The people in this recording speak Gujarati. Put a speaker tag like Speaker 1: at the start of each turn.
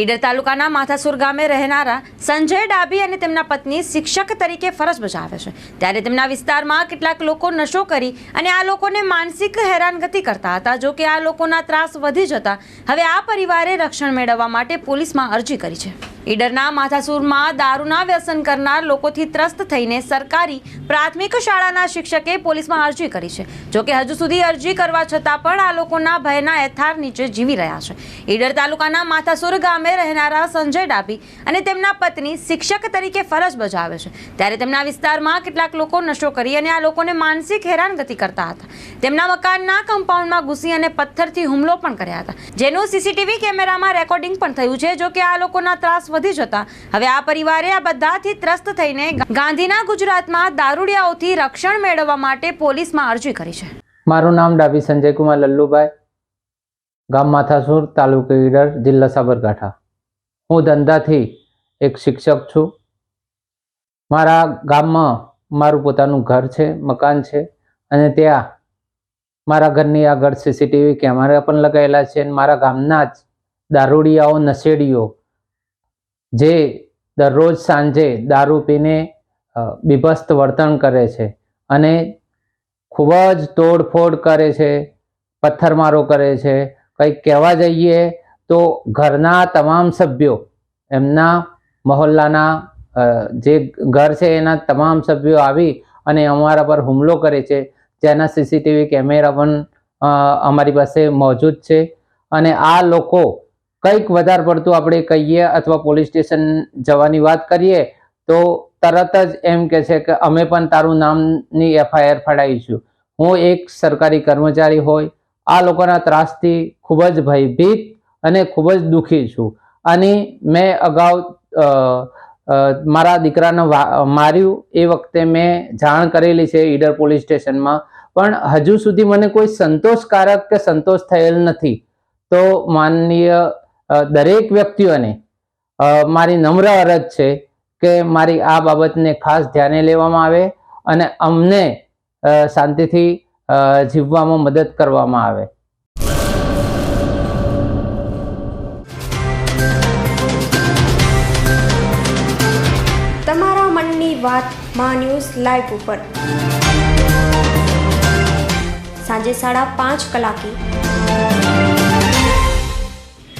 Speaker 1: ઈડર તાલુકાના માથાસુર ગામે રહેનારા સંજય ડાભી અને તેમના પત્ની શિક્ષક તરીકે ફરજ બજાવે છે. ત્યારે તેમના વિસ્તારમાં કેટલાક લોકો નશો કરી અને આ લોકોને માનસિક હેરાનગતિ કરતા હતા. જો કે આ લોકોના ત્રાસ વધી જતા હવે આ પરિવારે રક્ષણ મેળવવા માટે પોલીસમાં અરજી કરી છે. ઈડરના માથાસુરમાં દારૂના વ્યસન કરનાર લોકોથી ત્રસ્ત થઈને સરકારી પ્રાથમિક શાળાના શિક્ષકે પોલીસમાં અરજી કરી છે. જોકે હજુ સુધી અરજી કરવા છતાં પણ આ લોકોના ભયના એથાર નીચે જીવી રહ્યા છે. ઈડર તાલુકાના માથાસુર ગામે રહેનારા સંજય ડાભી અને તેમના પત્ની શિક્ષક તરીકે ફરજ બજાવે છે. ત્યારે તેમના વિસ્તારમાં કેટલાક લોકો નશો કરી અને આ લોકોને માનસિક હેરાનગતિ કરતા હતા. તેમના મકાનના કમ્પાઉન્ડમાં ઘૂસી અને પથ્થરથી હુમલો પણ કર્યા હતા. જેનું સીસીટીવી કેમેરામાં રેકોર્ડિંગ પણ થયું છે. જોકે આ લોકોના ત્રાસ વધી જતા. હવે આ પરિવારે આ બધાથી ત્રસ્ત થઈને ગાંધીના ગુજરાતમાં દારૂડિયાઓથી રક્ષણ મેળવવા માટે પોલીસમાં અરજી કરી છે.
Speaker 2: મારું નામ ડાભી સંજયકુમાર લલ્લુભાઈ. ગામ માથાસુર, તાલુકો ઈડર, જિલ્લા સાબરકાંઠા. હું ધંધાથી એક શિક્ષક છું. મારા ગામમાં મારું પોતાનું ઘર છે, મકાન છે અને ત્યાં મારા ઘરની આગળ સીસીટીવી કેમેરા પણ લગાવેલા છે અને મારા ગામના જ દારૂડિયાઓ, નશેડીઓ જે દરરોજ સાંજે દારૂ પીને બીભસ્ત વર્તન કરે છે અને ખૂબ જ તોડફોડ કરે છે, પથ્થરમારો કરે છે. કંઈક કહેવા જઈએ તો ઘરના તમામ સભ્યો, એમના મહોલ્લાના જે ઘર છે એના તમામ સભ્યો આવી અને અમારા પર હુમલો કરે છે. જેના સીસીટીવી કેમેરા પણ અમારી પાસે મોજૂદ છે અને આ લોકો કંઈક વધારે પડતું આપણે કહીએ અથવા પોલીસ સ્ટેશન જવાની વાત કરીએ, તો તરત જ એમ કે છે કે અમે પણ તારું નામની એફઆઈઆર ફાડાવીશું હું એક સરકારી કર્મચારી હોય, આ લોકોના ત્રાસથી ખૂબ જ ભયભીત અને ખૂબ જ દુઃખી છું. અને મેં અગાઉ મારા દીકરાને માર્યું, એ વખતે મેં જાણ કરેલી છે ઈડર પોલીસ સ્ટેશનમાં, પણ હજુ સુધી મને કોઈ સંતોષકારક કે સંતોષ થયેલ નથી. તો માનનીય દરેક વ્યક્તિઓને મારી નમ્ર અરજ છે કે મારી આ બાબતને ખાસ ધ્યાને લેવામાં આવે અને અમને શાંતિથી જીવવામાં મદદ કરવામાં આવે.
Speaker 3: તમારા મનની વાતમાં ન્યૂઝ લાઈવ ઉપર. સાંજે સાડા પાંચ કલાકે